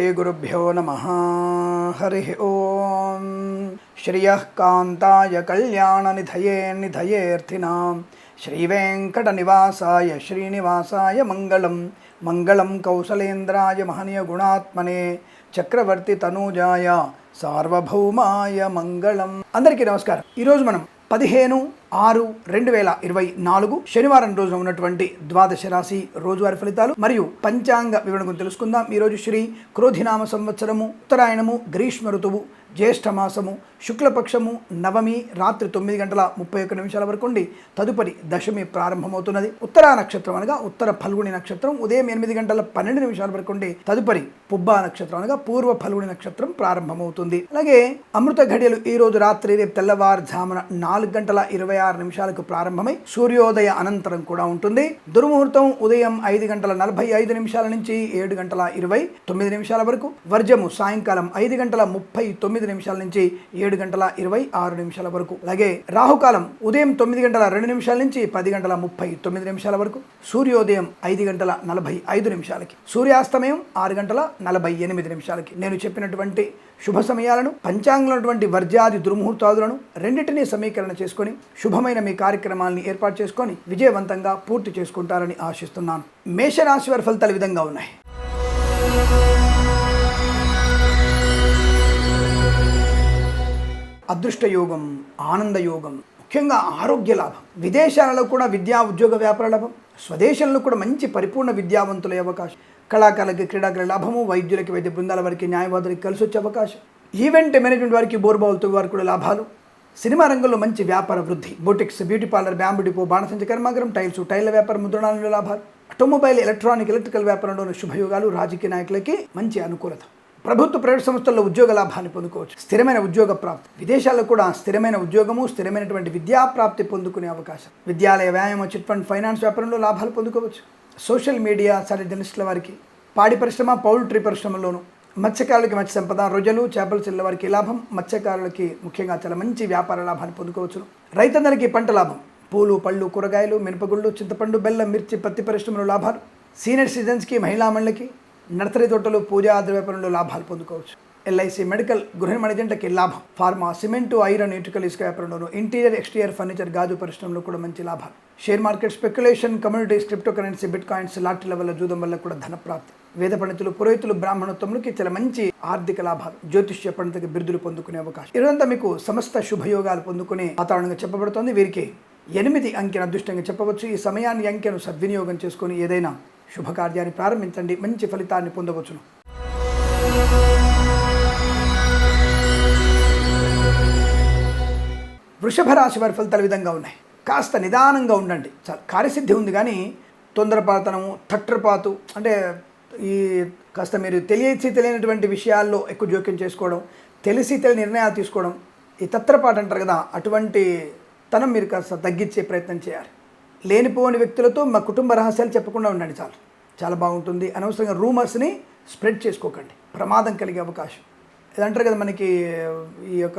श्रीगुरुभ्यो नमः हरिः ॐ श्रियः कान्ताय कल्याणनिधये निधयेऽर्थिनां श्रीवेङ्कटनिवासाय श्रीनिवासाय मङ्गलं मङ्गलं कौसलेन्द्राय महनीयगुणात्मने చక్రవర్తి తనూజాయ సార్వభౌమాయ మంగళం అందరికీ నమస్కారం ఈరోజు మనం పదిహేను ఆరు రెండు వేల ఇరవై నాలుగు శనివారం రోజున ఉన్నటువంటి ద్వాదశ రాశి రోజువారి ఫలితాలు మరియు పంచాంగ వివరణ గురించి తెలుసుకుందాం ఈరోజు శ్రీ క్రోధినామ సంవత్సరము ఉత్తరాయణము గ్రీష్మ ఋతువు జ్యేష్ఠమాసము శుక్లపక్షము నవమి రాత్రి తొమ్మిది గంటల ముప్పై ఒక్క నిమిషాల వరకు ఉండి తదుపరి దశమి ప్రారంభమవుతున్నది. ఉత్తరా నక్షత్రం అనగా ఉత్తర ఫల్గుణి నక్షత్రం ఉదయం ఎనిమిది గంటల పన్నెండు నిమిషాల వరకు ఉండి తదుపరి పుబ్బా నక్షత్రం అనగా పూర్వ ఫల్గుణి నక్షత్రం ప్రారంభమవుతుంది. అలాగే అమృత ఘడియలు ఈ రోజు రాత్రి రేపు తెల్లవారుజామున నాలుగు గంటల ఇరవై ఆరు నిమిషాలకు ప్రారంభమై సూర్యోదయ అనంతరం కూడా ఉంటుంది. దుర్ముహూర్తం ఉదయం ఐదు గంటల నలభై ఐదు నిమిషాల నుంచి ఏడు గంటల ఇరవై తొమ్మిది నిమిషాల వరకు వర్జము సాయంకాలం ఐదు గంటల ముప్పై తొమ్మిది నిమిషాల నుంచి ఏడు గంటల ఇరవై ఆరు నిమిషాల వరకు. అలాగే రాహుకాలం ఉదయం తొమ్మిది గంటల రెండు నిమిషాల నుంచి పది గంటల ముప్పై తొమ్మిది నిమిషాల వరకు సూర్యోదయం ఐదు గంటల నలభై ఐదు నిమిషాలకి సూర్యాస్తమయం ఆరు గంటల నలభై ఎనిమిది నిమిషాలకి. నేను చెప్పినటువంటి శుభ సమయాలను పంచాంగంలోటువంటి ఉన్నటువంటి వర్జాది దుర్ముహూర్తాదులను రెండింటినీ సమీకరణ చేసుకొని శుభమైన మీ కార్యక్రమాలని ఏర్పాటు చేసుకొని విజయవంతంగా పూర్తి చేసుకుంటారని ఆశిస్తున్నాను. మేషరాశి వారి ఫలితాలు విధంగా ఉన్నాయి. అదృష్టయోగం ఆనందయోగం ముఖ్యంగా ఆరోగ్య లాభం. విదేశాలలో కూడా విద్యా ఉద్యోగ వ్యాపార లాభం స్వదేశంలో కూడా మంచి పరిపూర్ణ విద్యావంతుల అవకాశం. కళాకారులకి క్రీడాకారుల లాభము వైద్యులకి వైద్య బృందాల వారికి న్యాయవాదులకి కలిసి వచ్చే అవకాశం. ఈవెంట్ మేనేజ్మెంట్ వారికి బోర్బావులతో వారికి కూడా లాభాలు. సినిమా రంగంలో మంచి వ్యాపార వృద్ధి boutiques beauty parlour bamboo depot బాణసంచ కర్మాగరం టైల్స్ టైల్ల వ్యాపారం ముద్రణాలలో లాభాలు. ఆటోమొబైల్ ఎలక్ట్రానిక్ ఎలక్ట్రికల్ వ్యాపారంలోని శుభయోగాలు రాజకీయ నాయకులకి మంచి అనుకూలత. ప్రభుత్వ ప్రైవేట్ సంస్థల్లో ఉద్యోగ లాభాన్ని పొందుకోవచ్చు. స్థిరమైన ఉద్యోగ ప్రాప్తి. విదేశాల్లో కూడా స్థిరమైన ఉద్యోగము స్థిరమైనటువంటి విద్యా ప్రాప్తి పొందుకునే అవకాశం. విద్యాలయ వ్యాయామం చిట్ ఫండ్ ఫైనాన్స్ వ్యాపారంలో లాభాలు పొందుకోవచ్చు. సోషల్ మీడియా సరే జర్నలిస్టుల వారికి పాడి పరిశ్రమ పౌల్ట్రీ పరిశ్రమలోను మత్స్యకారులకి మత్స్య సంపద రొయ్యలు చేపల చెల్లె వారికి లాభం మత్స్యకారులకి ముఖ్యంగా చాలా మంచి వ్యాపార లాభాన్ని పొందుకోవచ్చు రైతన్నలకి పంట లాభం. పూలు పళ్ళు కూరగాయలు మినపగుళ్ళు చింతపండు బెల్లం మిర్చి పత్తి పరిశ్రమలో లాభాలు. సీనియర్ సిటిజన్స్కి మహిళామణులకి నర్సరీ తోటలు పూజా ద్రవ్యపరంలో లాభాలు పొందుకోవచ్చు. ఎల్ఐసి మెడికల్ గృహ మణిజెంటకి లాభం. ఫార్మా సిమెంటు ఐరన్ ఇటుకలు ఇసుక వ్యాపారంలోను ఇంటీరియర్ ఎక్స్టీరియర్ ఫర్నిచర్ గాజు పరిశ్రమలో కూడా మంచి లాభాలు. Share market speculation communities cryptocurrency bitcoins లాటరీల వల్ల జూదం వల్ల కూడా ధనప్రాప్తి. వేద పండితులు పురోహితులు బ్రాహ్మణోత్తములకి చాలా మంచి ఆర్థిక లాభాలు. జ్యోతిష్య పండితకి బిరుదులు పొందుకునే అవకాశం. ఇదంతా మీకు సమస్త శుభయోగాలు పొందుకునే వాతావరణంగా చెప్పబడుతోంది. వీరికి ఎనిమిది అంకెను అదృష్టంగా చెప్పవచ్చు. ఈ సమయాన్ని అంకెను సద్వినియోగం చేసుకొని ఏదైనా శుభకార్యాన్ని ప్రారంభించండి. మంచి ఫలితాన్ని పొందవచ్చును. వృషభ రాశి వారి ఫలితాలు విధంగా ఉన్నాయి. కాస్త నిదానంగా ఉండండి. కార్యసిద్ధి ఉంది కానీ తొందరపాతనము తట్టరపాతు అంటే ఈ కాస్త మీరు తెలియచి తెలియనటువంటి విషయాల్లో ఎక్కువ జోక్యం చేసుకోవడం తెలిసి తెలియని నిర్ణయాలు తీసుకోవడం ఈ తత్రపాటు అంటారు కదా అటువంటి తనం మీరు కాస్త తగ్గించే ప్రయత్నం చేయాలి. లేనిపోని వ్యక్తులతో మా కుటుంబ రహస్యాలు చెప్పకుండా ఉండండి చాలు. చాలా బాగుంటుంది. అనవసరంగా రూమర్స్ని స్ప్రెడ్ చేసుకోకండి. ప్రమాదం కలిగే అవకాశం. ఇది అంటారు కదా మనకి ఈ యొక్క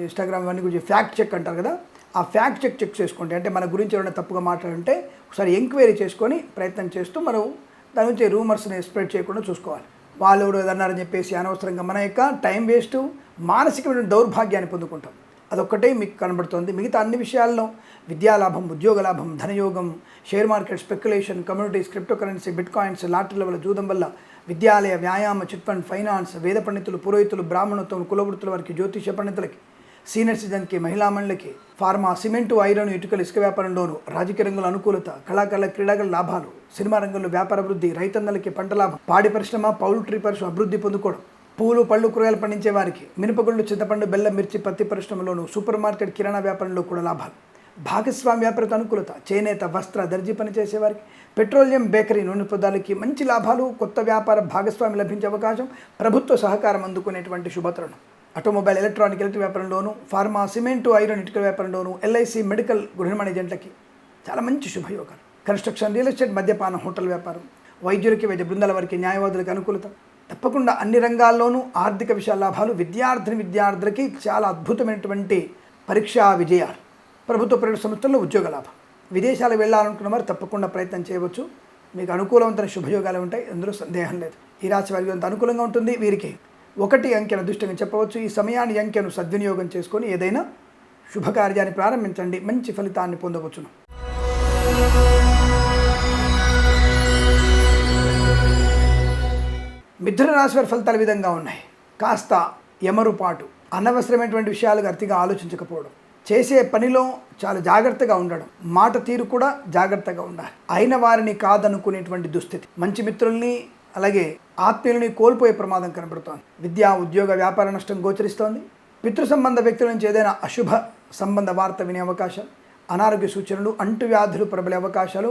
ఇన్స్టాగ్రామ్ అన్ని గురించి ఫ్యాక్ట్ చెక్ అంటారు కదా? ఆ ఫ్యాక్ట్ చెక్ చెక్ చేసుకోండి. అంటే మన గురించి ఎవరైనా తప్పుగా మాట్లాడుంటే ఒకసారి ఎంక్వైరీ చేసుకొని ప్రయత్నం చేస్తూ మనం దాని నుంచి రూమర్స్ని స్ప్రెడ్ చేయకుండా చూసుకోవాలి. వాళ్ళు ఎవరు ఏదన్నారని చెప్పేసి అనవసరంగా మన యొక్క టైం వేస్ట్ మానసికమైన దౌర్భాగ్యాన్ని పొందుకుంటాం. అదొక్కటే మీకు కనబడుతుంది. మిగతా అన్ని విషయాల్లో విద్యాలాభం ఉద్యోగ లాభం ధనయోగం share market speculation communities cryptocurrency bitcoins లాటరీల వల్ల జూదం వల్ల విద్యాలయ వ్యాయామ చిట్ ఫండ్ ఫైనాన్స్ వేద పండితులు పురోహితులు బ్రాహ్మణత్వం కులవృత్తుల వారికి జ్యోతిష పండితులకి సీనియర్ సిటిజన్కి మహిళామణులకి ఫార్మా సిమెంటు ఐరన్ ఇటుకలు ఇసుక వ్యాపారంలోను రాజకీయ రంగుల అనుకూలత కళాకారుల క్రీడాగల లాభాలు సినిమా రంగంలో వ్యాపార వృద్ధి రైతన్నలకి పంట లాభం పాడి పరిశ్రమ పౌల్ట్రీ పరిశ్రమ అభివృద్ధి పొందుకోవడం. పూలు పళ్ళు కూరగాయలు పండించే వారికి మినపగుళ్ళు చింతపండు బెల్లం మిర్చి పత్తి పరిశ్రమలోను సూపర్ మార్కెట్ కిరాణా వ్యాపారంలో కూడా లాభాలు. భాగస్వామి వ్యాపారత అనుకూలత చేనేత వస్త్ర దర్జీ పని చేసేవారికి పెట్రోలియం బేకరీ నూనె పదార్థాలకి మంచి లాభాలు కొత్త వ్యాపార భాగస్వామి లభించే అవకాశం ప్రభుత్వ సహకారం అందుకునేటువంటి శుభతరుణం ఆటోమొబైల్ ఎలక్ట్రానిక్ ఎలక్ట్రిక్ వ్యాపారంలోను ఫార్మా సిమెంటు ఐరన్ ఇటుక వ్యాపారంలోను ఎల్ఐసి మెడికల్ గృహనిర్మాణ ఏజెంట్లకి చాలా మంచి శుభయోగాలు. కన్స్ట్రక్షన్ రియల్ ఎస్టేట్ మద్యపాన హోటల్ వ్యాపారం వైద్యులకి వైద్య బృందాల వారికి న్యాయవాదులకి అనుకూలత తప్పకుండా అన్ని రంగాల్లోనూ ఆర్థిక విషయ లాభాలు విద్యార్థిని విద్యార్థులకి చాలా అద్భుతమైనటువంటి పరీక్షా విజయాలు. ప్రభుత్వ ప్రైవేట్ సంస్థల్లో ఉద్యోగ లాభం. విదేశాలు వెళ్ళాలనుకున్న వారు తప్పకుండా ప్రయత్నం చేయవచ్చు. మీకు అనుకూలవంతమైన శుభయోగాలు ఉంటాయి. అందులో సందేహం లేదు. ఈ రాశి వారికి అంత అనుకూలంగా ఉంటుంది. వీరికి ఒకటి అంకెను అదృష్టంగా చెప్పవచ్చు. ఈ సమయాన్ని అంకెను సద్వినియోగం చేసుకొని ఏదైనా శుభకార్యాన్ని ప్రారంభించండి. మంచి ఫలితాన్ని పొందవచ్చును. మిథున రాశి వారి ఫలితాలు విధంగా ఉన్నాయి. కాస్త ఎమరుపాటు అనవసరమైనటువంటి విషయాలు అతిగా ఆలోచించకపోవడం చేసే పనిలో చాలా జాగ్రత్తగా ఉండడం మాట తీరు కూడా జాగ్రత్తగా ఉండాలి. అయిన వారిని కాదనుకునేటువంటి దుస్థితి. మంచి మిత్రుల్ని అలాగే ఆత్మీయుల్ని కోల్పోయే ప్రమాదం కనబడుతోంది. విద్యా ఉద్యోగ వ్యాపార నష్టం గోచరిస్తోంది. పితృ సంబంధ వ్యక్తుల నుంచి ఏదైనా అశుభ సంబంధ వార్త వినే అవకాశం అనారోగ్య సూచనలు అంటువ్యాధులు ప్రబలే అవకాశాలు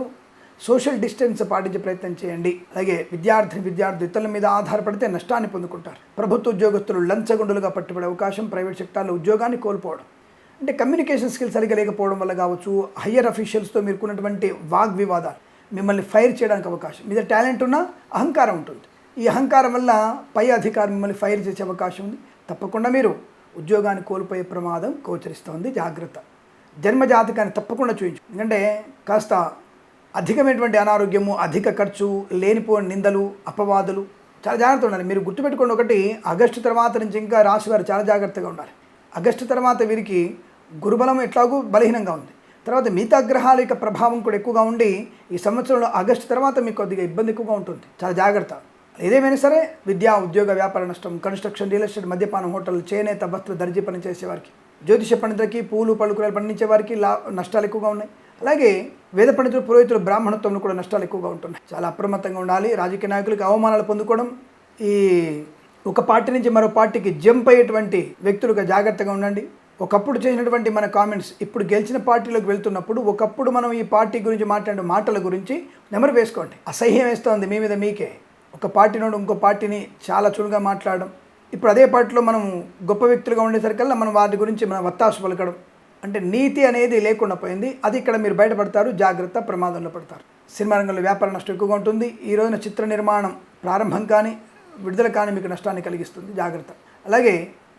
సోషల్ డిస్టెన్స్ పాటించే ప్రయత్నం చేయండి. అలాగే విద్యార్థిని విద్యార్థి ఇతరుల మీద ఆధారపడితే నష్టాన్ని పొందుకుంటారు. ప్రభుత్వ ఉద్యోగస్తులు లంచగుండులుగా పట్టుబడే అవకాశం ప్రైవేట్ సెక్టార్లో ఉద్యోగాన్ని కోల్పోవడం. అంటే కమ్యూనికేషన్ స్కిల్స్ సరిగా లేకపోవడం వల్ల కావచ్చు హయ్యర్ అఫీషియల్స్తో మీరుకున్నటువంటి వాగ్వివాదాలు మిమ్మల్ని ఫైర్ చేయడానికి అవకాశం. మీద టాలెంట్ ఉన్నా అహంకారం ఉంటుంది. ఈ అహంకారం వల్ల పై అధికారి మిమ్మల్ని ఫైర్ చేసే అవకాశం ఉంది. తప్పకుండా మీరు ఉద్యోగాన్ని కోల్పోయే ప్రమాదం గోచరిస్తోంది. జాగ్రత్త. జన్మజాతకాన్ని తప్పకుండా చూపించు ఎందుకంటే కాస్త అధికమైనటువంటి అనారోగ్యము అధిక ఖర్చు లేనిపోని నిందలు అపవాదులు చాలా జాగ్రత్త ఉండాలి. మీరు గుర్తుపెట్టుకోండి ఒకటి ఆగస్టు తర్వాత నుంచి ఇంకా రాశివారు చాలా జాగ్రత్తగా ఉండాలి. ఆగస్టు తర్వాత వీరికి గురుబలం ఎట్లాగూ బలహీనంగా ఉంది. తర్వాత మిగతా గ్రహాల యొక్క ప్రభావం కూడా ఎక్కువగా ఉండి ఈ సంవత్సరంలో ఆగస్టు తర్వాత మీకు కొద్దిగా ఇబ్బంది ఎక్కువగా ఉంటుంది. చాలా జాగ్రత్త. ఏదేమైనా సరే విద్యా ఉద్యోగ వ్యాపార నష్టం కన్స్ట్రక్షన్ రియల్ ఎస్టేట్ మద్యపానం హోటల్ చేనేత వస్త్ర దర్జీ పని చేసేవారికి జ్యోతిష పండితులకి పూలు పళ్ళు కూరలు పండించే వారికి లా నష్టాలు ఎక్కువగా ఉన్నాయి. అలాగే వేద పండితులు పురోహితులు బ్రాహ్మణత్వంలో కూడా నష్టాలు ఎక్కువగా ఉంటున్నాయి. చాలా అప్రమత్తంగా ఉండాలి. రాజకీయ నాయకులకు అవమానాలు పొందుకోవడం ఈ ఒక పార్టీ నుంచి మరో పార్టీకి జంప్ అయ్యేటువంటి వ్యక్తులుగా జాగ్రత్తగా ఉండండి. ఒకప్పుడు చేసినటువంటి మన కామెంట్స్ ఇప్పుడు గెలిచిన పార్టీలోకి వెళ్తున్నప్పుడు ఒకప్పుడు మనం ఈ పార్టీ గురించి మాట్లాడే మాటల గురించి నెమరు వేసుకోండి. అసహ్యం వేస్తోంది మీ మీద మీకే. ఒక పార్టీ నుండి ఇంకో పార్టీని చాలా చురుగా మాట్లాడడం. ఇప్పుడు అదే పార్టీలో మనం గొప్ప వ్యక్తులుగా ఉండేసరికల్లా మనం వాటి గురించి మన వత్తాసు పలకడం. అంటే నీతి అనేది లేకుండా పోయింది. అది ఇక్కడ మీరు బయటపడతారు జాగ్రత్త ప్రమాదంలో పడతారు. సినిమా రంగంలో వ్యాపార నష్టం ఎక్కువగా ఉంటుంది. ఈ రోజున చిత్ర నిర్మాణం ప్రారంభం కానీ విడుదల కానీ మీకు నష్టాన్ని కలిగిస్తుంది. జాగ్రత్త. అలాగే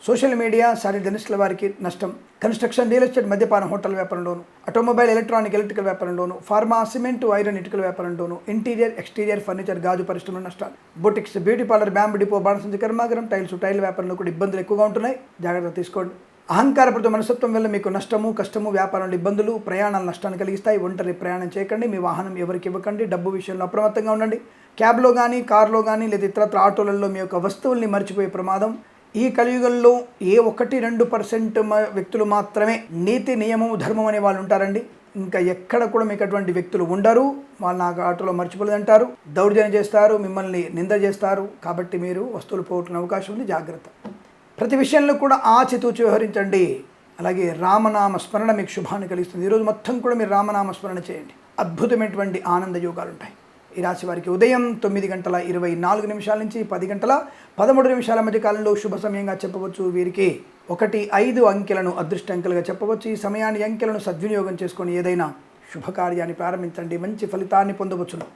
సోషల్ మీడియా శారీ జర్నలిస్టుల వారికి నష్టం. కన్స్ట్రక్షన్ రియల్ ఎస్టేట్ మద్యపానం హోటల్ వ్యాపారంలోను ఆటోమొబైల్ ఎలక్ట్రానిక్ ఎలక్ట్రికల్ వ్యాపారంలోను ఫార్మా సిమెంట్ ఐరన్ ఇటుకల వ్యాపారంలోను ఇంటీరియర్ ఎక్స్టీరియర్ ఫర్నిచర్ గాజు పరిశ్రమ నష్టాలు. Boutiques beauty parlour bamboo depot బాణసంచి కర్మాగరం టైల్స్ టైల్ వ్యాపారంలో కూడా ఇబ్బందులు ఎక్కువగా ఉంటున్నాయి. జాగ్రత్త తీసుకోండి. అహంకారపడుతూ మనస్తత్వం వల్ల మీకు నష్టము కష్టము వ్యాపారంలో ఇబ్బందులు ప్రయాణాలు నష్టాన్ని కలిగిస్తాయి. ఒంటరి ప్రయాణం చేయకండి. మీ వాహనం ఎవరికి ఇవ్వకండి. డబ్బు విషయంలో అప్రమత్తంగా ఉండండి. క్యాబ్లో కానీ కార్లో కానీ లేదా ఇతరత్ర ఆటోలలో మీ యొక్క వస్తువుల్ని మర్చిపోయే ప్రమాదం. ఈ కలియుగంలో ఏ ఒకటి రెండు పర్సెంట్ వ్యక్తులు మాత్రమే నీతి నియమము ధర్మం అనే వాళ్ళు ఉంటారండి. ఇంకా ఎక్కడ కూడా మీకు అటువంటి వ్యక్తులు ఉండరు. వాళ్ళు నాకు ఆటోలో మర్చిపోలేదంటారు. దౌర్జన్యం చేస్తారు. మిమ్మల్ని నింద చేస్తారు. కాబట్టి మీరు వస్తువులు పోగొట్టుకునే అవకాశం ఉంది. జాగ్రత్త. ప్రతి విషయంలో కూడా ఆచితూచి వ్యవహరించండి. అలాగే రామనామ స్మరణ మీకు శుభాన్ని కలిగిస్తుంది. ఈరోజు మొత్తం కూడా మీరు రామనామ స్మరణ చేయండి. అద్భుతమైనటువంటి ఆనంద యోగాలు ఉంటాయి. ఈ రాశి వారికి ఉదయం తొమ్మిది గంటల ఇరవై నాలుగు నిమిషాల నుంచి పది గంటల పదమూడు నిమిషాల మధ్య కాలంలో శుభ సమయంగా చెప్పవచ్చు. వీరికి ఒకటి ఐదు అంకెలను అదృష్ట అంకెలుగా చెప్పవచ్చు. ఈ సమయాన్ని అంకెలను సద్వినియోగం చేసుకొని ఏదైనా శుభకార్యాన్ని ప్రారంభించండి. మంచి ఫలితాన్ని పొందవచ్చును.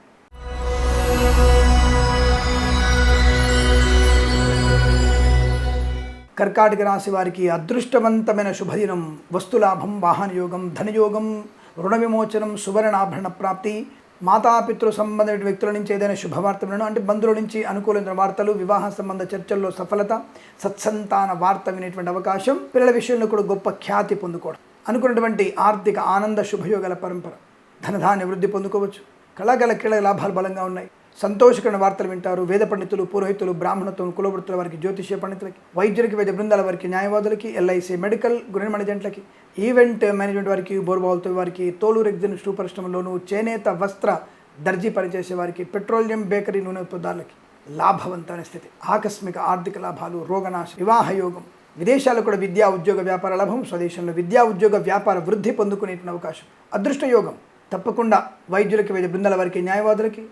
కర్కాటక రాశి వారికి అదృష్టవంతమైన శుభదినం. వస్తులాభం వాహనయోగం ధనయోగం రుణ విమోచనం సువర్ణాభరణ ప్రాప్తి. మాతాపితృ సంబంధించిన వ్యక్తుల నుంచి ఏదైనా శుభవార్త వినడం. అంటే బంధువుల నుంచి అనుకూలమైన వార్తలు వివాహ సంబంధ చర్చల్లో సఫలత సత్సంతాన వార్త వినేటువంటి అవకాశం. పిల్లల విషయంలో కూడా గొప్ప ఖ్యాతి పొందుకోవడం. అనుకున్నటువంటి ఆర్థిక ఆనంద శుభయోగాల పరంపర. ధనధాన్య వృద్ధి పొందుకోవచ్చు. కళాకళ క్రీడ లాభాలు బలంగా ఉన్నాయి. సంతోషకరమైన వార్తలు వింటారు. వేద పండితులు పురోహితులు బ్రాహ్మణత్వం కులవృత్తుల వారికి జ్యోతిష్య పండితులకి వైద్యులకి వైద్య బృందాల వారికి న్యాయవాదులకి ఎల్ఐసి మెడికల్ గృహ మేనేజెంట్లకి ఈవెంట్ మేనేజ్మెంట్ వారికి బోర్బావులతో వారికి తోలు ఎగ్జిన్ షూ పరిశ్రమలోను చేనేత వస్త్ర దర్జీ పనిచేసే వారికి పెట్రోలియం బేకరీ నూనె ఉత్పత్తులకి లాభవంతమైన స్థితి. ఆకస్మిక ఆర్థిక లాభాలు రోగనాశ వివాహ యోగం విదేశాల్లో కూడా విద్యా ఉద్యోగ వ్యాపార లాభం స్వదేశంలో విద్యా ఉద్యోగ వ్యాపార వృద్ధి పొందుకునే అవకాశం. అదృష్ట యోగం తప్పకుండా వైద్యులకి వైద్య బృందాల వారికి న్యాయవాదులకి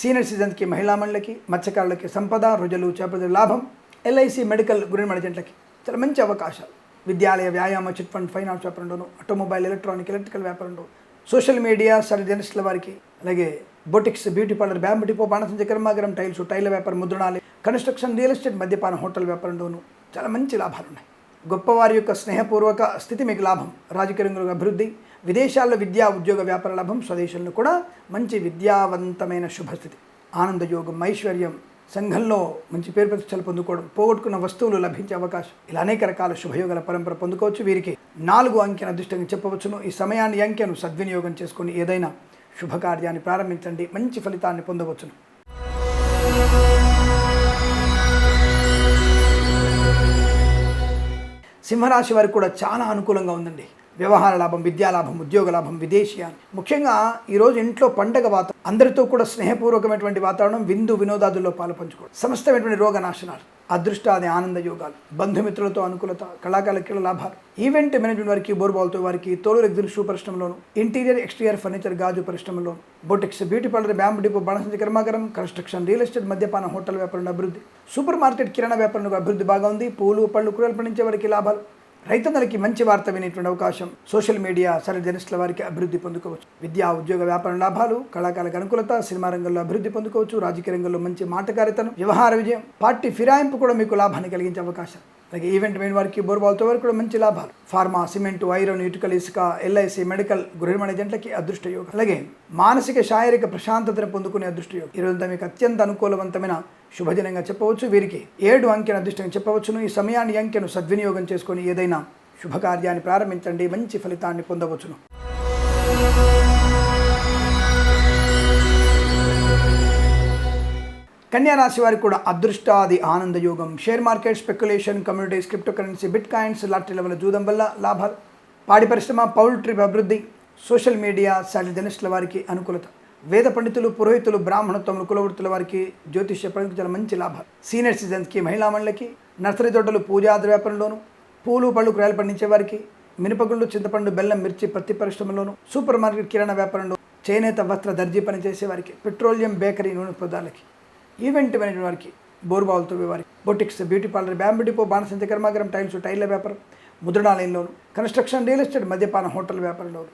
సీనియర్ సిటిజన్స్కి మహిళా మండలికి మత్స్యకారులకి సంపద రుజలు చేపల లాభం ఎల్ఐసి మెడికల్ గురి మేనేజెంట్లకి చాలా మంచి అవకాశాలు. విద్యాలయ వ్యాయామ చిట్ ఫండ్ ఫైనాన్స్ వ్యాపారంలోను ఆటోమొబైల్ ఎలక్ట్రానిక్ ఎలక్ట్రికల్ వ్యాపారంలో సోషల్ మీడియా సర్ జర్నలిస్టుల వారికి అలాగే boutiques beauty parlour bamboo depot బాణసం చక్రమాగరం టైల్స్ టైల్ వ్యాపారం ముద్రణాలయం కన్స్ట్రక్షన్ రియల్ ఎస్టేట్ మద్యపాన హోటల్ వ్యాపారంలోను చాలా మంచి లాభాలు ఉన్నాయి గొప్పవారి యొక్క స్నేహపూర్వక స్థితి మీకు లాభం. రాజకీయ రంగంలో అభివృద్ధి విదేశాల్లో విద్యా ఉద్యోగ వ్యాపార లాభం స్వదేశంలో కూడా మంచి విద్యావంతమైన శుభస్థితి. ఆనందయోగం ఐశ్వర్యం సంఘంలో మంచి పేరు ప్రతిష్టలు పొందుకోవడం పోగొట్టుకున్న వస్తువులు లభించే అవకాశం ఇలా అనేక రకాల శుభయోగాల పరంపర పొందుకోవచ్చు. వీరికి నాలుగు అంకెను అదృష్టంగా చెప్పవచ్చును. ఈ సమయాన్ని అంకెను సద్వినియోగం చేసుకుని ఏదైనా శుభకార్యాన్ని ప్రారంభించండి. మంచి ఫలితాన్ని పొందవచ్చును. సింహరాశి వారికి కూడా చాలా అనుకూలంగా ఉందండి. వ్యవహార లాభం విద్యాలాభం ఉద్యోగ లాభం విదేశీయాలు ముఖ్యంగా ఈరోజు ఇంట్లో పండగ వాతావరణం అందరితో కూడా స్నేహపూర్వకమైనటువంటి వాతావరణం విందు వినోదాదుల్లో పాలు పంచుకోవడం సమస్తమైనటువంటి రోగ నాశనాలు అదృష్టాది ఆనంద యోగాలు బంధుమిత్రులతో అనుకూలత కళాకారుల లాభాలు. ఈవెంట్ మేనేజ్మెంట్ వారికి బోర్బాల్తో వారికి తోలు ఎగ్జిల్ షూ పరిశ్రమలోను ఇంటీరియర్ ఎక్స్టీరియర్ ఫర్నిచర్ గాజు పరిశ్రమలోను boutiques beauty parlour bamboo depot బాణసంచి కర్మాగారం కన్స్ట్రక్షన్ రియల్ ఎస్టేట్ మద్యపాన హోటల్ వ్యాపారంలో అభివృద్ధి సూపర్ మార్కెట్ కిరాణా వ్యాపారంలో అభివృద్ధి బాగా ఉంది. పూలు పళ్ళు కూరలు పండించే వారికి లాభాలు. రైతన్నలకి మంచి వార్త వినేటువంటి అవకాశం సోషల్ మీడియా సరళ జర్నలిస్టుల వారికి అభివృద్ధి పొందుకోవచ్చు. విద్యా ఉద్యోగ వ్యాపార లాభాలు కళాకారులకు అనుకూలత సినిమా రంగంలో అభివృద్ధి పొందుకోవచ్చు రాజకీయ రంగంలో మంచి మాటకారితనం వ్యవహార విజయం పార్టీ ఫిరాయింపు కూడా మీకు లాభాన్ని కలిగించే అవకాశం. అలాగే ఈవెంట్ మెయిన్ వారికి బోర్బాల్తో వారికి కూడా మంచి లాభాలు. ఫార్మా సిమెంట్ ఐరన్ ఇటుకల ఇసుక ఎల్ఐసి మెడికల్ గృహ ఏజెంట్లకి అదృష్ట యోగం. అలాగే మానసిక శారీరక ప్రశాంతతను పొందుకునే అదృష్ట యోగం. ఈరోజు మీకు అత్యంత అనుకూలవంతమైన శుభదినంగా చెప్పవచ్చు. వీరికి ఏడు అంకెను అదృష్టంగా చెప్పవచ్చును. ఈ సమయాన్ని అంకెను సద్వినియోగం చేసుకొని ఏదైనా శుభకార్యాన్ని ప్రారంభించండి. మంచి ఫలితాన్ని పొందవచ్చును. కన్యా రాశి వారికి కూడా అదృష్టాది ఆనందయోగం share market speculation communities crypto currency bitcoins లాటరీల వల్ల జూదం వల్ల లాభాలు పాడి పరిశ్రమ పౌల్ట్రీ అభివృద్ధి సోషల్ మీడియా శాటిల్ వారికి అనుకూలత. వేద పండితులు పురోహితులు బ్రాహ్మణత్వములు కులవృత్తుల వారికి జ్యోతిష్య పండితులకు మంచి లాభాలు. సీనియర్ సిటిజన్స్కి మహిళా మండలికి నర్సరీ తోటలు పూజాది వ్యాపారంలోను పూలు పళ్ళు కూరగాయలు పండించే వారికి మినపగుళ్ళు చింతపండు బెల్లం మిర్చి పత్తి పరిశ్రమలోను సూపర్ మార్కెట్ కిరాణా వ్యాపారంలో చేనేత వస్త్ర దర్జీ పనిచేసే వారికి పెట్రోలియం బేకరీ నూనె పదార్థాలకి ఈవెంట్ మేనేజ్మెంట్ వారికి బోర్బావులతో వారికి. Boutiques beauty parlour bamboo depot బాణసంచ కర్మాగారం టైల్స్ టైర్ల వ్యాపారం ముద్రణాలయంలోను కన్స్ట్రక్షన్ రియల్ ఎస్టేట్ మద్యపాన హోటల్ వ్యాపారంలోను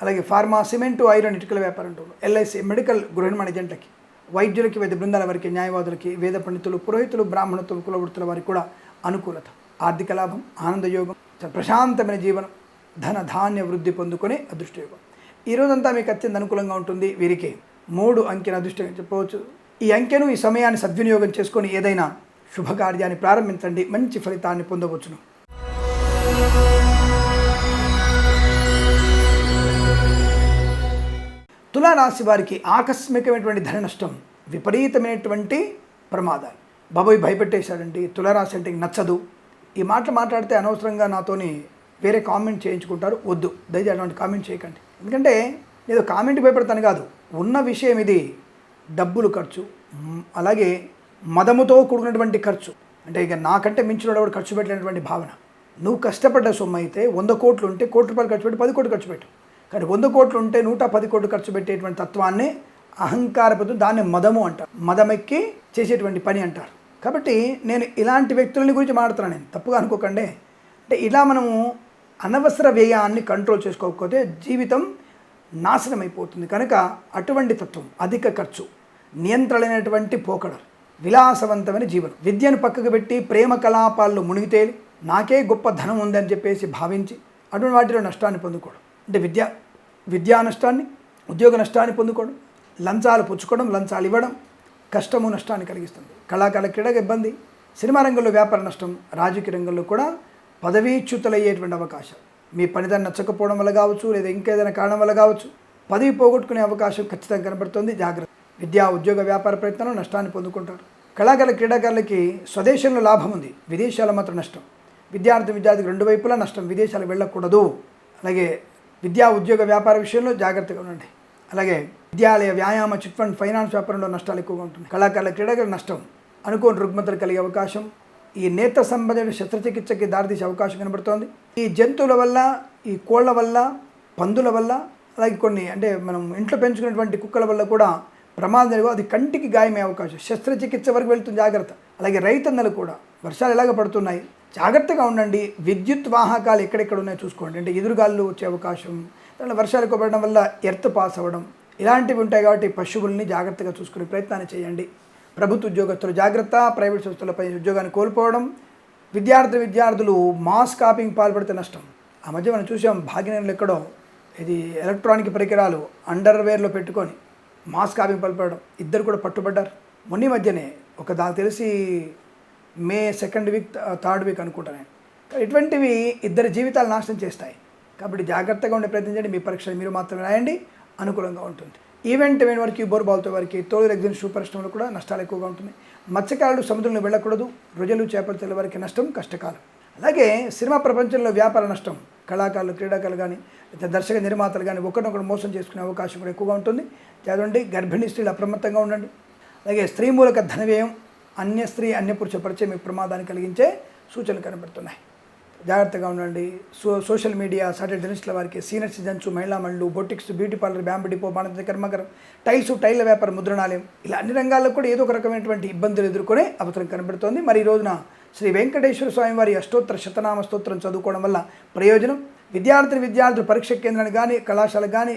అలాగే ఫార్మా సిమెంటు ఐరన్ ఇటుకల వ్యాపారంలోను ఎల్ఐసి మెడికల్ గృహనిర్మాణ ఏజెంట్లకి వైద్యులకి వైద్య బృందాల వారికి న్యాయవాదులకి వేద పండితులు పురోహితులు బ్రాహ్మణత్వం కులవృత్తుల వారికి కూడా అనుకూలత. ఆర్థిక లాభం ఆనందయోగం ప్రశాంతమైన జీవనం ధన ధాన్య వృద్ధి పొందుకునే అదృష్టయోగం. ఈ రోజంతా మీకు అత్యంత అనుకూలంగా ఉంటుంది వీరికి మూడు అంకెన అదృష్టంగా చెప్పవచ్చు. ఈ అంకెను ఈ సమయాన్ని సద్వినియోగం చేసుకొని ఏదైనా శుభకార్యాన్ని ప్రారంభించండి. మంచి ఫలితాన్ని పొందవచ్చును. తులారాశి వారికి ఆకస్మికమైనటువంటి ధన నష్టం విపరీతమైనటువంటి ప్రమాదాలు బాబోయ్ భయపెట్టేశాడండి తులారాశి అంటే నచ్చదు. ఈ మాటలు మాట్లాడితే అనవసరంగా నాతోని వేరే కామెంట్ చేయించుకుంటారు. వద్దు. దయచేసి అటువంటి కామెంట్ చేయకండి. ఎందుకంటే నేను కామెంట్ భయపడతాను కాదు. ఉన్న విషయం ఇది. డబ్బులు ఖర్చు. అలాగే మదముతో కూడుకున్నటువంటి ఖర్చు. అంటే ఇక నాకంటే మించిన ఖర్చు పెట్టలేనటువంటి భావన. నువ్వు కష్టపడ్డ సొమ్ము అయితే వంద కోట్లు ఉంటే కోటి రూపాయలు ఖర్చు పెట్టి పది కోట్లు ఖర్చు పెట్టు. కానీ వంద కోట్లు ఉంటే నూట పది కోట్లు ఖర్చు పెట్టేటువంటి తత్వాన్ని అహంకారపదు దాన్ని మదము అంటారు. మదమెక్కి చేసేటువంటి పని అంటారు. కాబట్టి నేను ఇలాంటి వ్యక్తులని గురించి మాట్లాడుతున్నాను నేను. తప్పుగా అనుకోకండి. అంటే ఇలా మనము అనవసర వ్యయాన్ని కంట్రోల్ చేసుకోకపోతే జీవితం నాశనం అయిపోతుంది కనుక అటువంటి తత్వం అధిక ఖర్చు. నియంత్రణమైనటువంటి పోకడలు విలాసవంతమైన జీవనం. విద్యను పక్కకు పెట్టి ప్రేమ కలాపాల్లో మునిగితేలి నాకే గొప్ప ధనం ఉందని చెప్పేసి భావించి అటువంటి వాటిలో నష్టాన్ని పొందుకోవడం. అంటే విద్య విద్యా నష్టాన్ని ఉద్యోగ నష్టాన్ని పొందుకోవడం లంచాలు పుచ్చుకోవడం లంచాలు ఇవ్వడం కష్టము నష్టాన్ని కలిగిస్తుంది. కళాకారుల క్రీడకు ఇబ్బంది సినిమా రంగంలో వ్యాపార నష్టం రాజకీయ రంగంలో కూడా పదవీచ్యుతులయ్యేటువంటి అవకాశం. మీ పనిదాన్ని నచ్చకపోవడం వల్ల కావచ్చు లేదా ఇంకేదైనా కారణం వల్ల కావచ్చు పదవి పోగొట్టుకునే అవకాశం ఖచ్చితంగా కనబడుతుంది. జాగ్రత్త. విద్యా ఉద్యోగ వ్యాపార ప్రయత్నంలో నష్టాన్ని పొందుకుంటారు. కళాకారుల క్రీడాకారులకి స్వదేశంలో లాభం ఉంది. విదేశాల మాత్రం నష్టం. విద్యార్థి విద్యార్థికి రెండు వైపులా నష్టం. విదేశాలకు వెళ్ళకూడదు. అలాగే విద్యా ఉద్యోగ వ్యాపార విషయంలో జాగ్రత్తగా ఉండండి. అలాగే విద్యాలయ వ్యాయామ చిట్ ఫండ్ ఫైనాన్స్ వ్యాపారంలో నష్టాలు ఎక్కువగా ఉంటుంది కళాకారుల క్రీడాకారుల నష్టం. అనుకోని రుగ్మతలు కలిగే అవకాశం. ఈ నేత్ర సంబంధమైన శస్త్రచికిత్సకి దారితీసే అవకాశం కనబడుతోంది. ఈ జంతువుల వల్ల ఈ కోళ్ళ వల్ల పందుల వల్ల అలాగే కొన్ని అంటే మనం ఇంట్లో పెంచుకున్నటువంటి కుక్కల వల్ల కూడా ప్రమాదం జరిగో అది కంటికి గాయమయ్యే అవకాశం. శస్త్రచికిత్స వరకు వెళ్తుంది జాగ్రత్త. అలాగే రైతన్నలు కూడా వర్షాలు ఎలాగ పడుతున్నాయి జాగ్రత్తగా ఉండండి. విద్యుత్ వాహకాలు ఎక్కడెక్కడ ఉన్నాయో చూసుకోండి. అంటే ఎదురుగాలు వచ్చే అవకాశం దానిలో వర్షాలు ఎక్కువ పడడం వల్ల ఎర్త్ పాస్ అవ్వడం ఇలాంటివి ఉంటాయి కాబట్టి పశువుల్ని జాగ్రత్తగా చూసుకునే ప్రయత్నాన్ని చేయండి. ప్రభుత్వ ఉద్యోగస్తులు జాగ్రత్త ప్రైవేట్ సంస్థలపై ఉద్యోగాన్ని కోల్పోవడం విద్యార్థి విద్యార్థులు మాస్ కాపింగ్ పాల్పడితే నష్టం. ఆ మధ్య మనం చూసాం భాగ్యనగర్లో ఎక్కడో ఇది ఎలక్ట్రానిక్ పరికరాలు అండర్వేర్లో పెట్టుకొని మాస్ కాపింగ్ ఇద్దరు కూడా పట్టుబడ్డారు. మొన్న మధ్యనే ఒక నాకు తెలిసి May second week third week అనుకుంటా నేను. ఇటువంటివి ఇద్దరి జీవితాలు నాశనం చేస్తాయి. కాబట్టి జాగ్రత్తగా ఉండే ప్రయత్నించండి మీ పరీక్షలు మీరు మాత్రమే రాయండి. అనుకూలంగా ఉంటుంది. ఈవెంట్ అయిన బోర్ బోర్బాల్తో వారికి తోలు ఎగ్జిన్ షూ కూడా నష్టాలు ఎక్కువగా ఉంటుంది మత్స్యకారులు సముద్రంలో వెళ్ళకూడదు. రొజలు చేపలు తెల్ల వారికి నష్టం కష్టకాలం. అలాగే సినిమా ప్రపంచంలో వ్యాపార నష్టం కళాకారులు క్రీడాకారులు కానీ దర్శక నిర్మాతలు కానీ ఒకరినొకరు మోసం చేసుకునే అవకాశం కూడా ఎక్కువగా ఉంటుంది. చదవండి గర్భిణీ స్త్రీలు అప్రమత్తంగా ఉండండి. అలాగే స్త్రీ మూలక ధన వ్యయం అన్య స్త్రీ అన్య పురుష పరిచయం మీకు ప్రమాదాన్ని కలిగించే సూచనలు కనబడుతున్నాయి. జాగ్రత్తగా ఉండండి. సో సోషల్ మీడియా సాటర్డే జర్నలిస్టుల వారికి సీనియర్ సిటిజన్స్ మహిళా మండలు boutiques beauty parlour bamboo depot బాణత కర్మకరం టైల్స్ టైల్ల వ్యాపారం ముద్రణాలయం ఇలా అన్ని రంగాల్లో కూడా ఏదో ఒక రకమైనటువంటి ఇబ్బందులు ఎదుర్కొనే అవసరం కనబడుతోంది. మరి ఈ రోజున శ్రీ వెంకటేశ్వర స్వామి వారి అష్టోత్తర శతనామ స్తోత్రం చదువుకోవడం వల్ల ప్రయోజనం? విద్యార్థులు విద్యార్థులు పరీక్ష కేంద్రానికి కానీ కళాశాలకు కానీ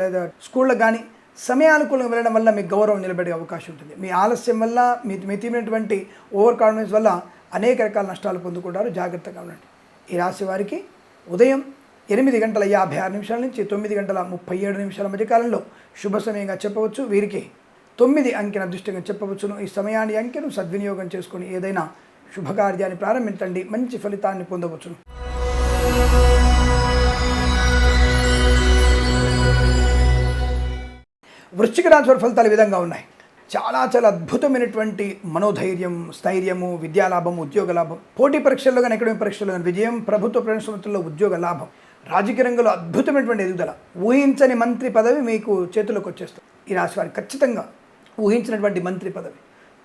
లేదా స్కూళ్ళకు కానీ సమయానుకూలంగా వెళ్ళడం వల్ల మీకు గౌరవం నిలబడే అవకాశం ఉంటుంది. మీ ఆలస్యం వల్ల మీ మితిమైనటువంటి ఓవర్ కాన్ఫిడెన్స్ వల్ల అనేక రకాల నష్టాలు పొందుకుంటారు. జాగ్రత్తగా ఉండండి. ఈ రాశి వారికి ఉదయం ఎనిమిది గంటల యాభై ఆరు నిమిషాల నుంచి తొమ్మిది గంటల ముప్పై ఏడు నిమిషాల మధ్య కాలంలో శుభ సమయంగా చెప్పవచ్చు. వీరికి తొమ్మిది అంకెన అదృష్టంగా చెప్పవచ్చును. ఈ సమయాన్ని అంకెను సద్వినియోగం చేసుకుని ఏదైనా శుభకార్యాన్ని ప్రారంభించండి. మంచి ఫలితాన్ని పొందవచ్చును. వృశ్చిక రాశి వారి ఫలితాలు విధంగా ఉన్నాయి. చాలా చాలా అద్భుతమైనటువంటి మనోధైర్యం స్థైర్యము విద్యాలాభం ఉద్యోగ లాభం. పోటీ పరీక్షల్లో కానీ అకాడమిక్ పరీక్షల్లో కానీ విజయం ప్రభుత్వ ప్రవేశంలో ఉద్యోగ లాభం. రాజకీయ రంగంలో అద్భుతమైనటువంటి ఎదుగుదల. ఊహించని మంత్రి పదవి మీకు చేతులకు వచ్చేస్తుంది. ఈ రాశి వారికి ఖచ్చితంగా ఊహించినటువంటి మంత్రి పదవి.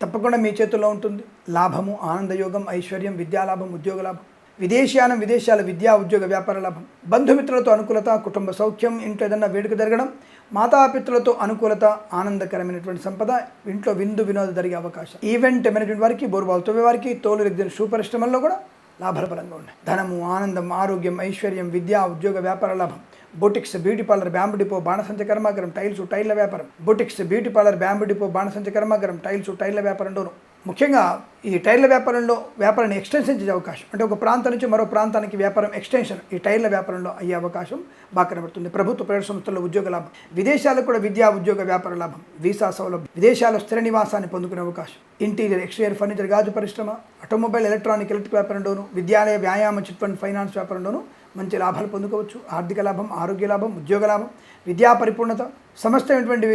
తప్పకుండా మీ చేతుల్లో ఉంటుంది. లాభము ఆనందయోగం ఐశ్వర్యం విద్యాలాభం ఉద్యోగ లాభం విదేశీయానం విదేశాల విద్యా ఉద్యోగ వ్యాపార లాభం. బంధుమిత్రులతో అనుకూలత కుటుంబ సౌఖ్యం ఇంట్లో ఏదన్నా వేడుక జరగడం మాతాపిత్రులతో అనుకూలత ఆనందకరమైనటువంటి సంపద ఇంట్లో విందు వినోదం జరిగే అవకాశం. ఈవెంట్ మేనేజ్మెంట్ వారికి బోర్బాల్ తొవ్వే వారికి తోలు రెగ్జిన్ షూ పరిశ్రమల్లో కూడా లాభపరంగా ఉన్నాయి. ధనము ఆనందం ఆరోగ్యం ఐశ్వర్యం విద్య ఉద్యోగ వ్యాపార లాభం. Boutiques beauty parlour bamboo depot బాణసంచ కర్మాగారం టైల్స్ టైల్ల వ్యాపారం. Boutiques beauty parlour bamboo depot బాణసంచ కర్మాగారం టైల్స్ టైల్ల వ్యాపారంలోను. ముఖ్యంగా ఈ టైర్ల వ్యాపారంలో వ్యాపారాన్ని ఎక్స్టెన్షన్ చేసే అవకాశం. అంటే ఒక ప్రాంతం నుంచి మరో ప్రాంతానికి వ్యాపారం ఎక్స్టెన్షన్ ఈ టైర్ల వ్యాపారంలో అయ్యే అవకాశం బాగా కనబడుతుంది. ప్రభుత్వ ప్రైవేట్ సంస్థల్లో ఉద్యోగ లాభం. విదేశాలకు కూడా విద్యా ఉద్యోగ వ్యాపార లాభం. వీసా సౌలభ్యం. విదేశాల్లో స్థిర నివాసాన్ని పొందుకునే అవకాశం. ఇంటీరియర్ ఎక్స్టీరియర్ ఫర్నిచర్ గాజు పరిశ్రమ ఆటోమొబైల్ ఎలక్ట్రానిక్ ఎలక్ట్రిక్ వ్యాపారంలోను విద్యాలయ వ్యాయామ చిట్ ఫండ్ ఫైనాన్స్ వ్యాపారంలోను మంచి లాభాలు పొందుకోవచ్చు. ఆర్థిక లాభం ఆరోగ్య లాభం ఉద్యోగ లాభం విద్యా పరిపూర్ణత సమస్తమైనటువంటి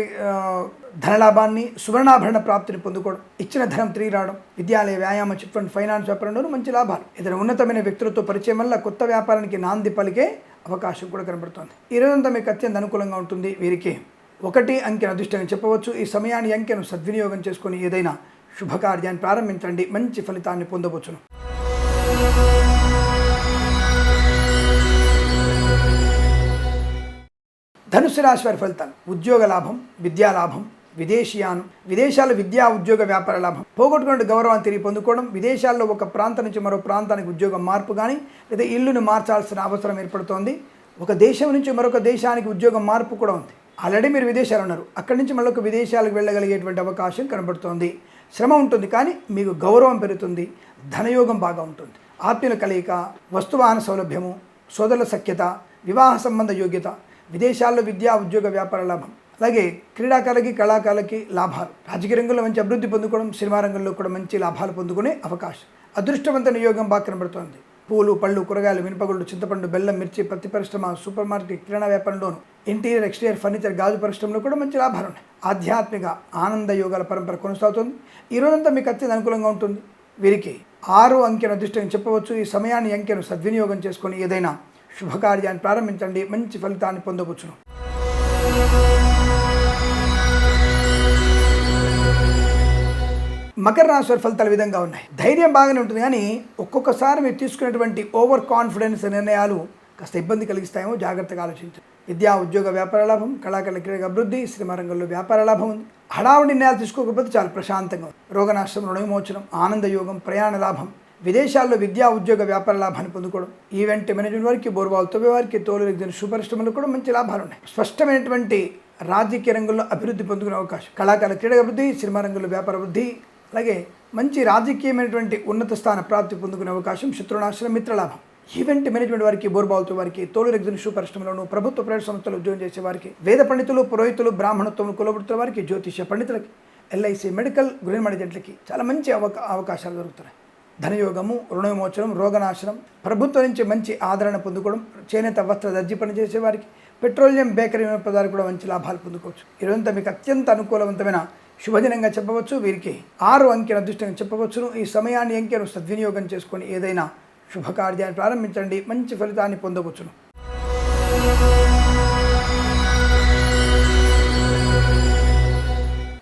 ధనలాభాన్ని సువర్ణాభరణ ప్రాప్తిని పొందుకోవడం ఇచ్చిన ధనం తిరిగి రావడం విద్యాలయ వ్యాయామ చిట్ ఫండ్ ఫైనాన్స్ వ్యాపారంలోనూ మంచి లాభాలు. ఇతర ఉన్నతమైన వ్యక్తులతో పరిచయం వల్ల కొత్త వ్యాపారానికి నాంది పలికే అవకాశం కూడా కనబడుతోంది. ఈ రోజంతా మీకు అత్యంత అనుకూలంగా ఉంటుంది. వీరికి ఒకటి అంకెను అదృష్టంగా చెప్పవచ్చు. ఈ సమయాన్ని అంకెను సద్వినియోగం చేసుకుని ఏదైనా శుభకార్యాన్ని ప్రారంభించండి. మంచి ఫలితాన్ని పొందవచ్చును. ధనుసు రాశి వారి ఫలితాలు. ఉద్యోగ లాభం విద్యా లాభం విదేశీయానం విదేశాల విద్యా ఉద్యోగ వ్యాపార లాభం. పోగొట్టుకున్న గౌరవాన్ని తిరిగి పొందుకోవడం విదేశాల్లో ఒక ప్రాంతం నుంచి మరో ప్రాంతానికి ఉద్యోగం మార్పు కానీ లేదా ఇల్లును మార్చాల్సిన అవసరం ఏర్పడుతోంది. ఒక దేశం నుంచి మరొక దేశానికి ఉద్యోగం మార్పు కూడా ఉంది. ఆల్రెడీ మీరు విదేశాలు ఉన్నారు. అక్కడి నుంచి మళ్ళీ విదేశాలకు వెళ్ళగలిగేటువంటి అవకాశం కనబడుతోంది. శ్రమ ఉంటుంది కానీ మీకు గౌరవం పెరుగుతుంది. ధనయోగం బాగా ఉంటుంది. ఆత్మీయుల కలయిక వస్తువాహన సౌలభ్యము సోదరుల సఖ్యత వివాహ సంబంధ యోగ్యత విదేశాల్లో విద్యా ఉద్యోగ వ్యాపార లాభం. అలాగే క్రీడాకారులకి కళాకారులకి లాభాలు. రాజకీయ రంగంలో మంచి అభివృద్ధి పొందుకోవడం సినిమా రంగంలో కూడా మంచి లాభాలు పొందుకునే అవకాశం. అదృష్టవంత యోగం బాగా కనబడుతోంది పూలు పళ్ళు కూరగాయలు మినపగుళ్ళు చింతపండు బెల్లం మిర్చి పత్తి పరిశ్రమ సూపర్ మార్కెట్ కిరాణా వ్యాపారంలోను ఇంటీరియర్ ఎక్స్టీరియర్ ఫర్నిచర్ గాజు పరిశ్రమలో కూడా మంచి లాభాలు ఉన్నాయి. ఆధ్యాత్మిక ఆనంద యోగాల పరంపర కొనసాగుతుంది. ఈ రోజంతా మీకు అత్యంత అనుకూలంగా ఉంటుంది. వీరికి ఆరు అంకెను అదృష్టం చెప్పవచ్చు. ఈ సమయాన్ని అంకెను సద్వినియోగం చేసుకొని ఏదైనా శుభకార్యాన్ని ప్రారంభించండి. మంచి ఫలితాన్ని పొందవచ్చును. మకర రాశి వారి ఫలితాలు విధంగా ఉన్నాయి. ధైర్యం బాగానే ఉంటుంది కానీ ఒక్కొక్కసారి మీరు తీసుకునేటువంటి ఓవర్ కాన్ఫిడెన్స్ నిర్ణయాలు కాస్త ఇబ్బంది కలిగిస్తాయేమో. జాగ్రత్తగా ఆలోచించండి. విద్యా ఉద్యోగ వ్యాపార లాభం కళాకళ క్రీడ అభివృద్ధి సినిమా రంగంలో వ్యాపార లాభం ఉంది. హడావుడి నిర్ణయాలు తీసుకోకపోతే చాలా ప్రశాంతంగా ఉంది. రోగనాశనం రుణ విమోచనం ఆనంద యోగం ప్రయాణ లాభం. విదేశాల్లో విద్యా ఉద్యోగ వ్యాపార లాభాన్ని పొందుకోవడం ఈవెంట్ మేనేజ్మెంట్ వారికి బోర్వాల్ తొవ్వే వారికి తోలు రెగ్జిన్ శుభరిశ్రమలు కూడా మంచి లాభాలు ఉన్నాయి. స్పష్టమైనటువంటి రాజకీయ రంగంలో అభివృద్ధి పొందుకునే అవకాశం. కళాకార క్రీడ అభివృద్ధి సినిమా రంగంలో వ్యాపార వృద్ధి అలాగే మంచి రాజకీయమైనటువంటి ఉన్నత స్థాన ప్రాప్తి పొందుకునే అవకాశం శత్రునాశనం మిత్రలాభం ఈవెంట్ మేనేజ్మెంట్ వారికి బోర్బాల్తో వారికి తోలు రెగ్జినిషు పరిశ్రమలను ప్రభుత్వ ప్రైవేట్ సంస్థలు ఉద్యోగం చేసే వారికి వేద పండితులు పురోహితులు బ్రాహ్మణత్వం కులవృత్తుల వారికి జ్యోతిష పండితులకి ఎల్ఐసి మెడికల్ గృహ మేనేజెంట్లకి చాలా మంచి అవకా అవకాశాలు దొరుకుతున్నాయి. ధనయోగము రుణవిమోచనం రోగనాశనం ప్రభుత్వం నుంచి మంచి ఆదరణ పొందుకోవడం చేనేత వస్త్ర దర్జీ పనిచేసే వారికి పెట్రోలియం బేకరీ పదార్థాలు కూడా మంచి లాభాలు పొందుకోవచ్చు. ఇదంతా మీకు అత్యంత అనుకూలవంతమైన శుభదినంగా చెప్పవచ్చు. వీరికి ఆరు అంకెల అదృష్టంగా చెప్పవచ్చును. ఈ సమయాన్ని అంకెను సద్వినియోగం చేసుకొని ఏదైనా శుభకార్యాన్ని ప్రారంభించండి. మంచి ఫలితాన్ని పొందవచ్చును.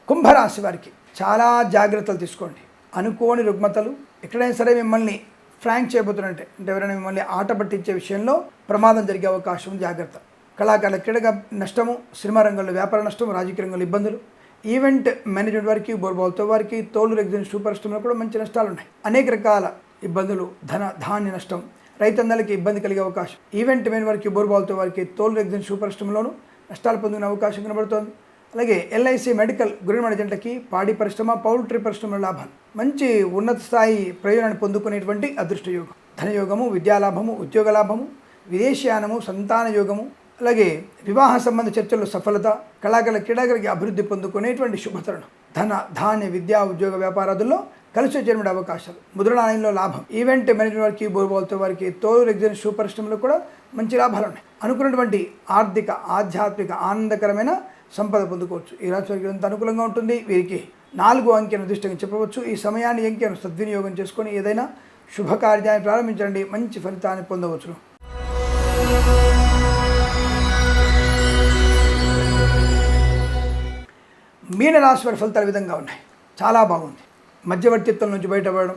కుంభరాశి వారికి చాలా జాగ్రత్తలు తీసుకోండి. అనుకోని రుగ్మతలు ఎక్కడైనా సరే మిమ్మల్ని ఫ్రాంక్ చేయబోతున్నట్టే. అంటే ఎవరైనా మిమ్మల్ని ఆట పట్టించే విషయంలో ప్రమాదం జరిగే అవకాశం జాగ్రత్త. కళాకారుల క్రీడగా నష్టము సినిమా రంగంలో వ్యాపార నష్టం రాజకీయ రంగంలో ఇబ్బందులు. ఈవెంట్ మేనేజ్మెంట్ వారికి బోర్బాల్తో వారికి తోలు ఎగ్జిబిషన్ సూపర్ స్టోర్లో కూడా మంచి నష్టాలు ఉన్నాయి. అనేక రకాల ఇబ్బందులు ధన ధాన్య నష్టం రైతన్నలకి ఇబ్బంది కలిగే అవకాశం. ఈవెంట్ మేనేజ్ వారికి బోర్బాల్తో వారికి తోలు ఎగ్జిబిషన్ సూపర్ స్టోర్లోనూ నష్టాలు పొందిన అవకాశం కనబడుతోంది. అలాగే ఎల్ఐసి మెడికల్ గృహ జంటకి పాడి పరిశ్రమ పౌల్ట్రీ పరిశ్రమ లాభాలు. మంచి ఉన్నత స్థాయి ప్రయోజనాన్ని పొందుకునేటువంటి అదృష్ట యోగం. ధనయోగము విద్యాలాభము ఉద్యోగ లాభము విదేశయానము సంతాన యోగము అలాగే వివాహ సంబంధ చర్చల్లో సఫలత కళాకళ క్రీడాకారులకి అభివృద్ధి పొందుకునేటువంటి శుభతరుణం. ధన ధాన్య విద్యా ఉద్యోగ వ్యాపారాదుల్లో కలిసి వచ్చేటువంటి అవకాశాలు. ముద్రణాలయంలో లాభం. ఈవెంట్ మేనేజ్మెంట్ వారికి బోర్బాల్తో వారికి తోలు ఎగ్జిన్ షూ పరిశ్రమలో కూడా మంచి లాభాలు ఉన్నాయి. అనుకున్నటువంటి ఆర్థిక ఆధ్యాత్మిక ఆనందకరమైన సంపద పొందుకోవచ్చు. ఈ రాశి వారికి ఎంత అనుకూలంగా ఉంటుంది? వీరికి నాలుగు అంకెను అదృష్టంగా చెప్పవచ్చు. ఈ సమయాన్ని అంకెను సద్వినియోగం చేసుకొని ఏదైనా శుభకార్యాన్ని ప్రారంభించండి. మంచి ఫలితాన్ని పొందవచ్చును. మీన రాశి వారి ఫలితాలు విధంగా ఉన్నాయి. చాలా బాగుంది. మధ్యవర్తిత్వం నుంచి బయటపడడం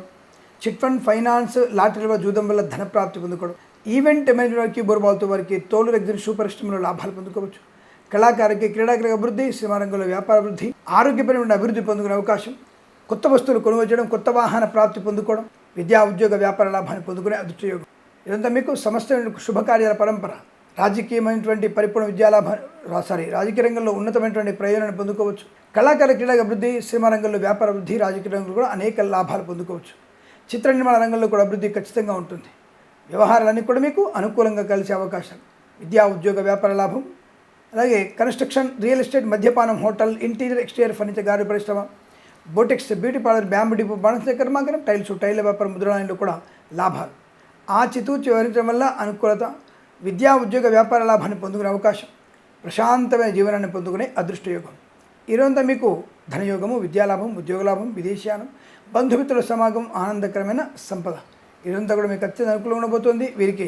చిట్ ఫండ్ ఫైనాన్స్ లాటరీలో జూదం వల్ల ధన ప్రాప్తి పొందుకోవడం ఈవెంట్ మేనేజ్మెంట్ వారికి బోర్బాల్తో వారికి తోలు ఎగ్జిబిషన్ సూపర్ ఇష్టంలో లాభాలు పొందుకోవచ్చు. కళాకారికి క్రీడాకారుల అభివృద్ధి సినిమారంగంలో వ్యాపార అభివృద్ధి ఆరోగ్యపరమైన అభివృద్ధి పొందుకునే అవకాశం కొత్త వస్తువులు కొనుగోలు చేయడం కొత్త వాహన ప్రాప్తి పొందుకోవడం విద్యా ఉద్యోగ వ్యాపార లాభాన్ని పొందుకునే అదృష్టయోగం ఇదంతా మీకు సమస్తమైన శుభకార్యాల పరంపర. రాజకీయమైనటువంటి పరిపూర్ణ విద్యాలాభ సారీ రాజకీయ రంగంలో ఉన్నతమైనటువంటి ప్రయోజనాన్ని పొందుకోవచ్చు. కళాకార క్రీడా అభివృద్ధి సినిమా రంగంలో వ్యాపార అభివృద్ధి రాజకీయ రంగంలో కూడా అనేక లాభాలు పొందుకోవచ్చు. చిత్ర నిర్మాణ రంగంలో కూడా అభివృద్ధి ఖచ్చితంగా ఉంటుంది. వ్యవహారాలన్నీ కూడా మీకు అనుకూలంగా కలిసే అవకాశం. విద్యా ఉద్యోగ వ్యాపార లాభం అలాగే కన్స్ట్రక్షన్ రియల్ ఎస్టేట్ మద్యపానం హోటల్ ఇంటీరియర్ ఎక్స్టీరియర్ ఫర్నిచర్ గారి పరిశ్రమ boutiques beauty parlour bamboo depot బాణస కర్మాగారం టైల్స్ టైల్ వ్యాపారం ముద్రాలయంలో కూడా లాభాలు. ఆచితూచి వివరించడం వల్ల అనుకూలత విద్యా ఉద్యోగ వ్యాపార లాభాన్ని పొందుకునే అవకాశం ప్రశాంతమైన జీవనాన్ని పొందుకునే అదృష్టయోగం. ఈరోజంతా మీకు ధనయోగము విద్యాలాభం ఉద్యోగలాభం విదేశీయానం బంధుమిత్రుల సమాగం ఆనందకరమైన సంపద. ఇదంతా కూడా మీకు అత్యంత అనుకూలంగా ఉండబోతోంది. వీరికి